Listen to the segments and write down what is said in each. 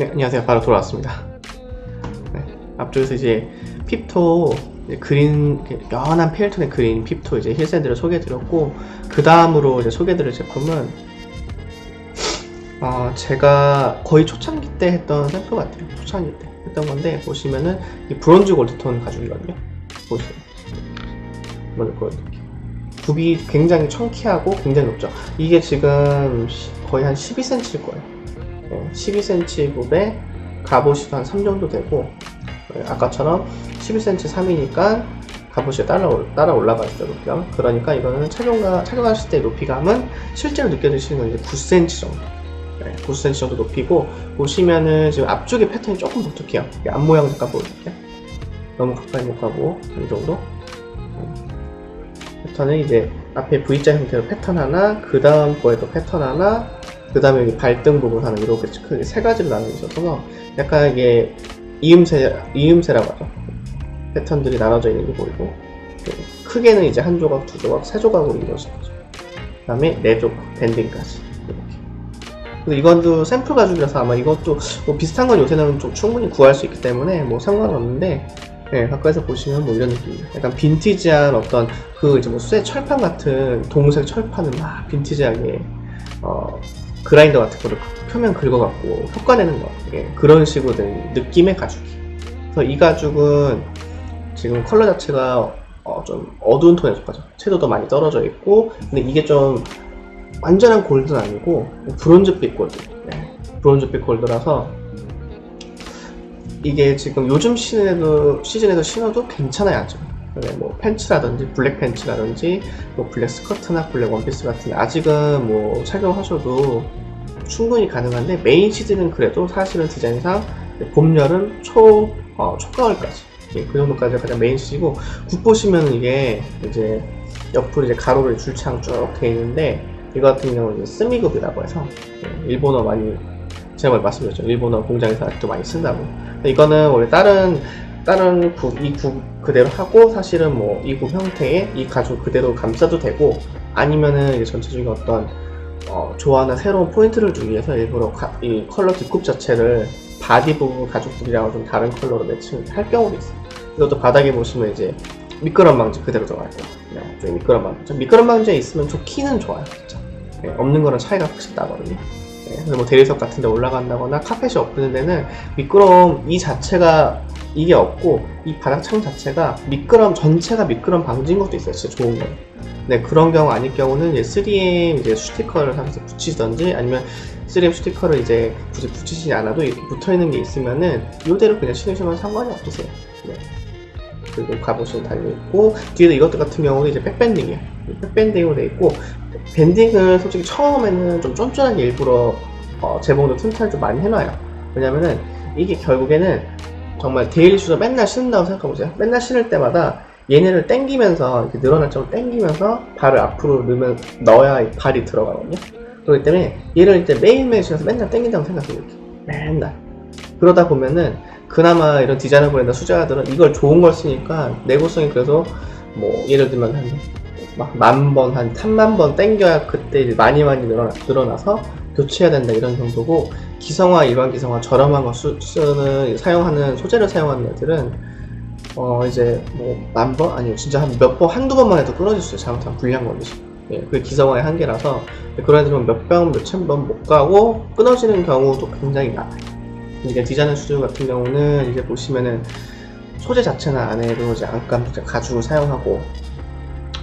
네, 안녕하세요. 바로 돌아왔습니다. 네, 앞쪽에서 이제 핍토 이제 그린 연한 페일톤의 그린 핍토 이제 힐샌드를 소개해드렸고 그 다음으로 이제 소개해드릴 제품은 어, 제가 거의 초창기 때 했던 샘플 같아요. 초창기 때 했던 건데 보시면은 이 브론즈 골드톤 가죽이거든요. 보시면 먼저 보여드릴게요. 굽이 굉장히 청키하고 굉장히 높죠. 이게 지금 시- 거의 한 12cm일 거예요. 12cm 굽에 갑옷이 한 3 정도 되고 네, 아까처럼 11cm 3이니까 갑옷이 따라, 올- 따라 올라가 있어요. 높이감 그러니까 이거는 착용가, 착용하실 때 높이감은 실제로 느껴지시는 건 이제 9cm 정도. 네, 9cm 정도 높이고 보시면은 지금 앞쪽에 패턴이 조금 독특해요. 이앞 모양 잠깐 보여드릴게요. 너무 가까이 못 가고 이 정도? 음. 패턴은 이제 앞에 V자 형태로 패턴 하나 그 다음 거에도 패턴 하나 그 다음에 발등 부분 하나 이렇게 크게 세 가지로 나눠져 있어서 약간 이게 이음새, 이음새라고 하죠. 패턴들이 나눠져 있는 게 보이고 그 크게는 이제 한 조각, 두 조각, 세 조각으로 이루어진 거죠. 그 다음에 네 조각, 밴딩까지 이렇게. 이건도 샘플 가죽이라서 아마 이것도 뭐 비슷한 건 요새는 좀 충분히 구할 수 있기 때문에 뭐 상관없는데 네, 가까이서 보시면 뭐 이런 느낌이에요. 약간 빈티지한 어떤 그 이제 뭐쇠 철판 같은 동색 철판을 막 빈티지하게 어, 그라인더 같은 거를 표면 긁어갖고 솎아내는 거 예, 그런 식으로 된 느낌의 가죽이. 그래서 이 가죽은 지금 컬러 자체가 어, 좀 어두운 톤에 속하죠 채도도 많이 떨어져 있고 근데 이게 좀 완전한 골드는 아니고 브론즈빛 골드. 네, 브론즈빛 골드라서 이게 지금 요즘 시즌에도, 시즌에도 신어도 괜찮아요 네, 뭐 팬츠라든지 블랙 팬츠라든지 뭐 블랙 스커트나 블랙 원피스 같은 아직은 뭐 착용하셔도 충분히 가능한데 메인 시즌은 그래도 사실은 디자인상 봄, 여름, 초, 어, 초가을까지. 예, 그 정도까지가 가장 메인 시즌이고 굽 보시면 이게 이제 옆으로 이제 가로로 줄창 쭉 돼 있는데 이거 같은 경우는 스미급이라고 해서 예, 일본어 많이 제가 말씀드렸죠. 일본어 공장에서 아직도 많이 쓴다고. 이거는 원래 다른 다른 굽, 이 굽 그대로 하고 사실은 뭐 이 굽 형태의 이 가죽 그대로 감싸도 되고 아니면은 전체적인 어떤 어, 좋아하는 새로운 포인트를 주기 위해서 일부러 가- 이 컬러 뒷굽 자체를 바디 부분 가죽들이랑 좀 다른 컬러로 매칭할 경우도 있어요. 이것도 바닥에 보시면 이제 미끄럼 방지 그대로 들어갈 거예요. 네, 좀 미끄럼 방지. 미끄럼 방지에 있으면 좋기는 좋아요, 진짜. 네, 없는 거는 차이가 확실히 나거든요. 네, 뭐 대리석 같은 데 올라간다거나 카펫이 없는 데는 미끄럼 이 자체가 이게 없고 이 바닥창 자체가 미끄럼 전체가 미끄럼 방지인 것도 있어요. 진짜 좋은 거예요. 네, 그런 경우 아닐 경우는 이제 3M 이제 스티커를 사서 붙이던지 아니면 3M 스티커를 이제 굳이 붙이시지 않아도 이렇게 붙어 있는 게 있으면은 이대로 그냥 신으시면 상관이 없으세요. 네. 그리고 갑옷이 달려있고 뒤에도 이것들 같은 경우는 이제 백밴딩이에요. 백밴딩으로 돼 있고 밴딩을 솔직히 처음에는 좀 쫀쫀한 게 일부러 어, 재봉도 튼튼하게 좀 많이 해놔요. 왜냐면은 이게 결국에는 정말 데일리 슈즈 맨날 신는다고 생각해보세요. 맨날 신을 때마다 얘네를 당기면서 이렇게 늘어날 정도 당기면서 발을 앞으로 넣으면 넣어야 이 발이 들어가거든요. 그렇기 때문에 얘를 이제 매일매일 신어서 맨날 당긴다고 생각해요. 맨날. 그러다 보면은 그나마 이런 디자이너 브랜드 수제화들은 이걸 좋은 걸 쓰니까 내구성이 그래서 뭐 예를 들면 한만 번, 한 3만 번 땡겨야 그때 이제 많이 많이 늘어나, 늘어나서 교체해야 된다 이런 정도고 기성화, 일반 기성화 저렴한 거 쓰, 쓰는 사용하는 소재를 사용하는 애들은 어 이제 뭐 만 번? 아니요. 진짜 한 몇 번, 한두 번만 해도 끊어질 수 있어요. 잘못하면 불량 걸리시 예, 그게 기성화의 한계라서. 그런 애들은 몇 병, 몇천 번 못 가고 끊어지는 경우도 굉장히 많아요. 이게 디자이너 슈즈 같은 경우는 이제 보시면은 소재 자체는 안에도 이제 안감 이제 가죽을 사용하고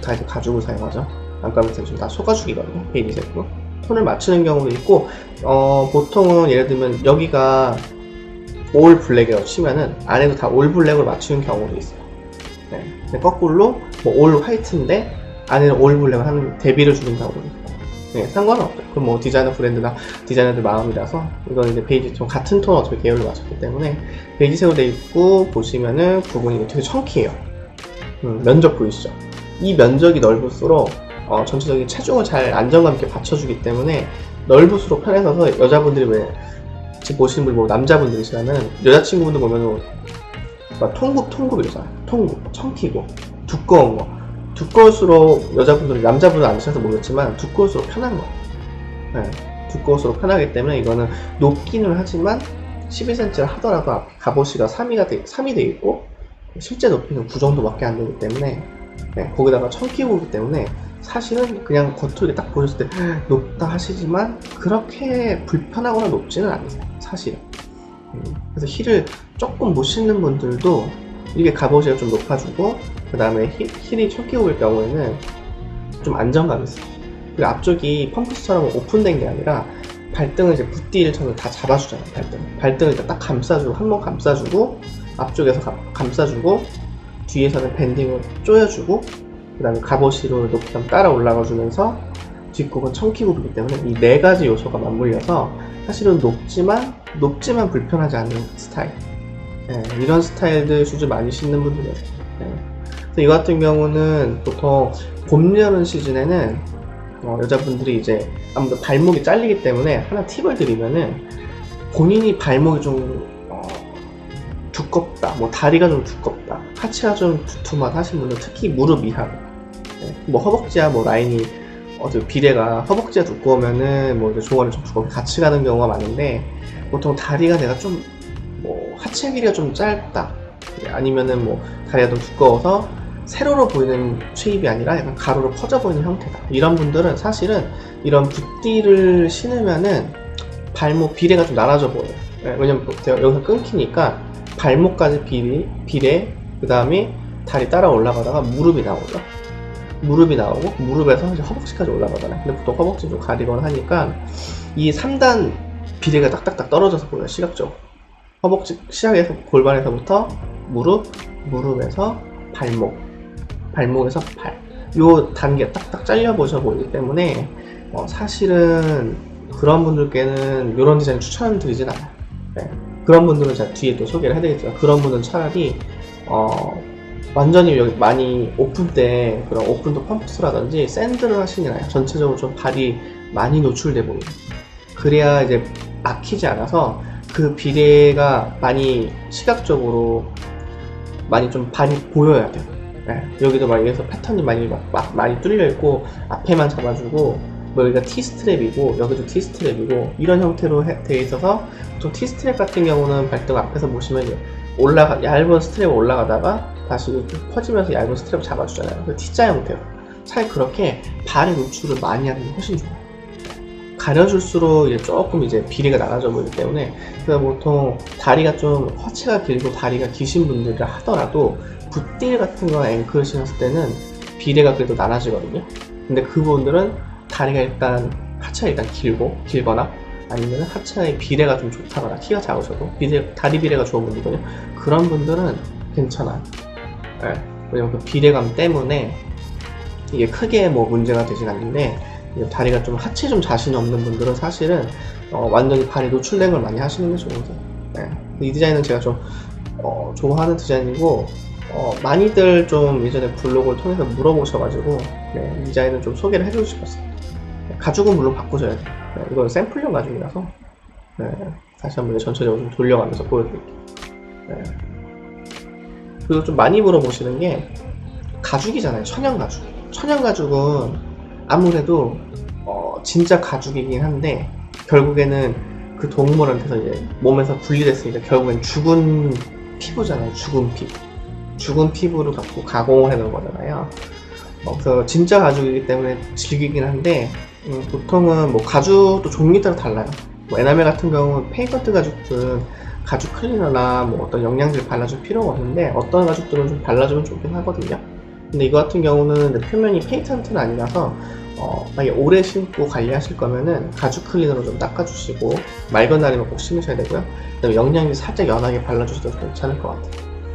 다 이제 가죽을 사용하죠. 안감 밑에 지금 다 소가죽이거든요. 베이지색으로 톤을 맞추는 경우도 있고 어 보통은 예를 들면 여기가 올 블랙이라고 치면은 안에도 다 올 블랙을 맞추는 경우도 있어요. 네. 근데 거꾸로 뭐 올 화이트인데 안에는 올 블랙을 하는 대비를 주는 경우도 있고. 네, 상관은 없어요. 그럼 뭐 디자이너 브랜드나 디자이너들 마음이라서 이건 이제 베이지 좀 같은 톤 어차피 계열로 맞췄기 때문에 베이지색으로 돼 있고 보시면은 부분이 되게 청키해요. 음, 면적 보이시죠? 이 면적이 넓을수록 어, 전체적인 체중을 잘 안정감 있게 받쳐주기 때문에 넓을수록 편해서 여자분들이 왜 지금 보시는 분이 뭐 남자분들이시라면 여자친구분들 보면은 막 통굽 통굽 이러잖아요. 통굽 청키고 두꺼운 거. 두꺼울수록 여자분들이 남자분은 안 쓰셔서 모르겠지만 두꺼울수록 편한 거. 네, 두꺼울수록 편하기 때문에 이거는 높기는 하지만 12cm를 하더라도 앞 갑옷이가 3위가 돼, 3이 돼 있고 실제 높이는 9 정도밖에 안 되기 때문에 네, 거기다가 천키고기 때문에 사실은 그냥 겉으로 딱 보셨을 때 높다 하시지만 그렇게 불편하거나 높지는 않으세요 사실은. 음, 그래서 힐을 조금 못 신는 분들도 이게 갑옷이 좀 높아지고 그 다음에 힐이 천키고일 경우에는 좀 안정감이 있어요. 그리고 앞쪽이 펌프스처럼 오픈된 게 아니라 발등을 이제 붓디일처럼 다 잡아주잖아요 발등 발등을 딱 감싸주고 한 번 감싸주고 앞쪽에서 감, 감싸주고 뒤에서는 밴딩을 조여주고 그 다음에 갑옷이로 높이감 따라 올라가 주면서 뒷곡은 청키굽이기 때문에 이 네 가지 요소가 맞물려서 사실은 높지만 높지만 불편하지 않은 스타일. 예, 이런 스타일들 슈즈 많이 신는 예. 그래서 이 같은 경우는 보통 봄, 여름 시즌에는 어, 여자분들이 이제 아무래도 발목이 잘리기 때문에 하나 팁을 드리면은 본인이 발목이 좀 어, 두껍다, 뭐 다리가 좀 두껍다, 하체가 좀 두툼하다 하신 분은 특히 무릎 이하로. 네, 뭐 허벅지야 뭐 라인이 어떻게 비례가 허벅지가 두꺼우면은 뭐 종아리 좀 두껍게 같이 가는 경우가 많은데 보통 다리가 내가 좀 뭐 하체 길이가 좀 짧다 네, 아니면은 뭐 다리가 좀 두꺼워서 세로로 보이는 쉐입이 아니라 약간 가로로 퍼져 보이는 형태다. 이런 분들은 사실은 이런 붓띠를 신으면은 발목 비례가 좀 낮아져 보여요. 예, 왜냐면 여기서 끊기니까 발목까지 비례, 비례, 그 다음에 다리 따라 올라가다가 무릎이 나오죠. 무릎이 나오고 무릎에서 이제 허벅지까지 올라가잖아요. 근데 보통 허벅지 좀 가리거나 하니까 이 3단 비례가 딱딱딱 떨어져서 보여요. 시각적으로. 허벅지 시작에서 골반에서부터 무릎, 무릎에서 발목, 발목에서 팔. 요 단계 딱딱 잘려 보셔 보이기 때문에 어, 사실은 그런 분들께는 이런 디자인 추천드리진 않아요. 네. 그런 분들은 제가 뒤에 또 소개를 해드리겠지만 그런 분은 차라리 어, 완전히 여기 많이 오픈 때 그런 오픈도 펌프스라든지 샌드를 하시는 게 나아요. 전체적으로 좀 발이 많이 노출돼 보이는. 그래야 이제 막히지 않아서 그 비례가 많이 시각적으로 많이 좀 발이 보여야 돼요. 네, 여기도 막 여기서 패턴이 많이 막, 막 많이 뚫려 있고 앞에만 잡아주고 뭐 여기가 T 스트랩이고 여기도 T 스트랩이고 이런 형태로 해, 돼 있어서 보통 T 스트랩 같은 경우는 발등 앞에서 보시면 올라가 얇은 스트랩 올라가다가 다시 이렇게 퍼지면서 얇은 스트랩 잡아주잖아요. 그 T자 형태로 차라리 그렇게 발의 노출을 많이 하는 게 훨씬 좋아요. 가려줄수록 이제 조금 이제 비례가 낮아져 보이기 때문에 그래서 보통 다리가 좀 허체가 길고 다리가 기신 분들이 하더라도 붓딜 같은 거 앵클 신었을 때는 비례가 그래도 낮아지거든요. 근데 그분들은 다리가 일단 하체가 일단 길고 길거나 아니면 하체의 비례가 좀 좋다거나 키가 작으셔도 비례, 다리 비례가 좋은 분들은요. 그런 분들은 괜찮아요. 네. 왜냐면 그 비례감 때문에 이게 크게 뭐 문제가 되진 않는데 다리가 좀 하체 좀 자신 없는 분들은 사실은 어, 완전히 발이 노출된 걸 많이 하시는 게 좋은 거예요. 네. 이 디자인은 제가 좀 어, 좋아하는 디자인이고 어, 많이들 좀 예전에 블로그를 통해서 물어보셔가지고 네, 이 디자인을 좀 소개를 해주고 싶었어요. 네, 가죽은 물론 바꾸셔야 돼요. 네, 이건 샘플용 가죽이라서 네, 다시 한번 전체적으로 좀 돌려가면서 보여드릴게요. 네. 그리고 좀 많이 물어보시는 게 가죽이잖아요. 천연 가죽. 천연 가죽은 아무래도 어, 진짜 가죽이긴 한데 결국에는 그 동물한테서 이제 몸에서 분리됐으니까 결국엔 죽은 피부잖아요. 죽은 피부. 죽은 피부를 갖고 가공을 해놓은 거잖아요. 어, 그래서 진짜 가죽이기 때문에 질기긴 한데 음, 보통은 뭐 가죽도 종류에 따라 달라요. 뭐 에나멜 같은 경우는 페이퍼트 가죽들은 가죽 클리너나 뭐 어떤 영양제를 발라줄 필요가 없는데 어떤 가죽들은 좀 발라주면 좋긴 하거든요. 근데 이거 같은 경우는 표면이 페이턴트는 아니라서 어, 만약에 오래 신고 관리하실 거면은 가죽 클리너로 좀 닦아주시고 맑은 날이면 꼭 신으셔야 되고요. 그다음에 영양제 살짝 연하게 발라주셔도 괜찮을 것 같아요.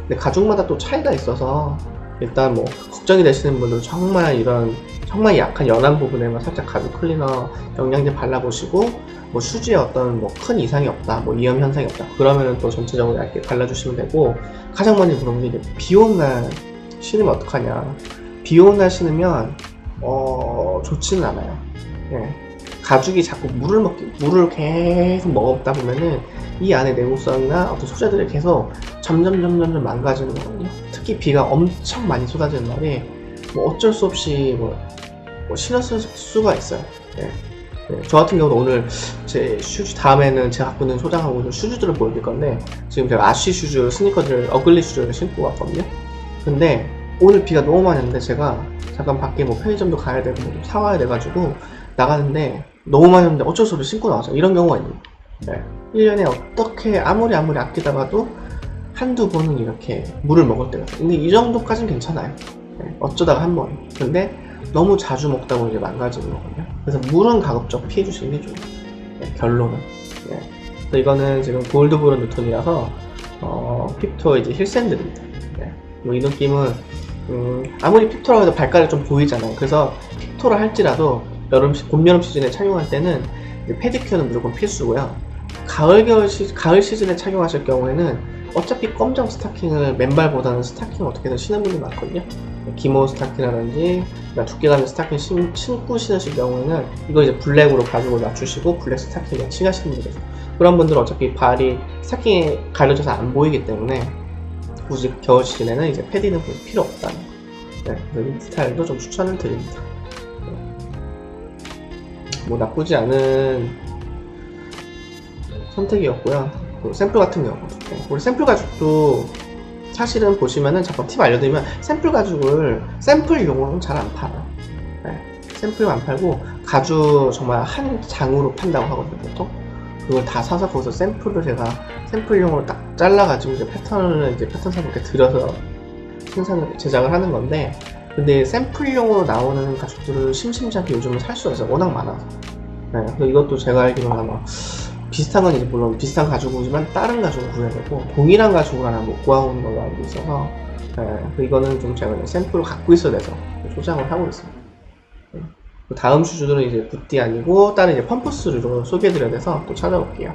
근데 가죽마다 또 차이가 있어서 일단 뭐 걱정이 되시는 분들은 정말 이런 정말 약한 연한 부분에만 살짝 가죽 클리너 영양제 발라보시고 뭐 수지에 어떤 뭐 큰 이상이 없다 뭐 이염 현상이 없다 그러면은 또 전체적으로 얇게 발라주시면 되고 가장 많이 물어보는 게비 오는 날 신으면 어떡하냐 비 오는 날 신으면 어 좋지는 않아요 예. 가죽이 자꾸 물을 먹기 물을 계속 먹다 보면은 이 안에 내구성이나 어떤 소재들이 계속 점점 점 점 점 망가지는 거거든요. 특히 비가 엄청 많이 쏟아지는 날에 뭐 어쩔 수 없이 뭐, 뭐 신었을 수가 있어요. 예. 네, 저 같은 경우도 오늘 제 슈즈 다음에는 제가 갖고 있는 소장하고 있는 슈즈들을 보여드릴 건데 지금 제가 아쉬 슈즈 스니커즈를 어글리 슈즈를 신고 왔거든요. 근데 오늘 비가 너무 많이 왔는데 제가 잠깐 밖에 뭐 편의점도 가야 되고 뭐 사와야 돼가지고 나가는데 너무 많이 왔는데 어쩔 수 없이 신고 나왔죠. 이런 경우가 거예요. 네. 1년에 어떻게 아무리 아무리 아끼다가도 한두 번은 이렇게 물을 먹을 때가 있어요. 근데 이 정도까지는 괜찮아요. 네, 어쩌다가 한 번. 근데 너무 자주 먹다 보면 이제 망가지는 거거든요. 그래서 물은 가급적 피해 주시는 게 좋아요. 네, 결론은. 네. 그래서 이거는 지금 골드브루 뉴턴이라서 어, 픽토 이제 힐샌들입니다. 네. 뭐이 느낌은 음, 아무리 픽토라고 해도 발가락이 좀 보이잖아요. 그래서 픽토를 할지라도 여름, 시- 봄, 여름 시즌에 착용할 때는 페디큐어는 무조건 필수고요. 가을, 겨울 시, 가을 시즌에 착용하실 경우에는 어차피 검정 스타킹을 맨발보다는 스타킹 어떻게든 신는 분이 많거든요. 기모 스타킹이라든지 그러니까 두께감 있는 스타킹 신, 신고 신으실 경우에는 이거 이제 블랙으로 가죽을 맞추시고 블랙 스타킹 매칭하시는 분들. 그런 분들은 어차피 발이 스타킹에 가려져서 안 보이기 때문에 굳이 겨울 시즌에는 이제 패디는 볼 필요 없다는 거. 네, 이 스타일도 좀 추천을 드립니다. 네. 뭐 나쁘지 않은 선택이었고요. 그 샘플 같은 경우, 네, 우리 샘플 가죽도 사실은 보시면은 잠깐 팁 알려드리면 샘플 가죽을 샘플용으로는 잘 안 팔아요. 네, 샘플용 안 팔고 가죽 정말 한 장으로 판다고 하거든요, 보통. 그걸 다 사서 거기서 샘플을 제가 샘플용으로 딱 잘라가지고 이제 패턴을 이제 패턴 사분께 들여서 생산을 제작을 하는 건데 근데 샘플용으로 나오는 가죽들을 심심찮게 요즘은 살 수가 있어요. 워낙 많아서. 네, 그래서 이것도 제가 알기로는 아마 비슷한 건 이제 물론 비슷한 가죽이지만 다른 가죽을 구해야 되고 동일한 가죽을 하나 못 구하오는 걸로 알고 있어서 네, 이거는 좀 제가 샘플을 갖고 있어야 돼서 소장을 하고 있습니다. 네. 그 다음 슈즈들은 이제 붓디 아니고 다른 이제 펌프스를 좀 소개해드려야 돼서 또 찾아볼게요.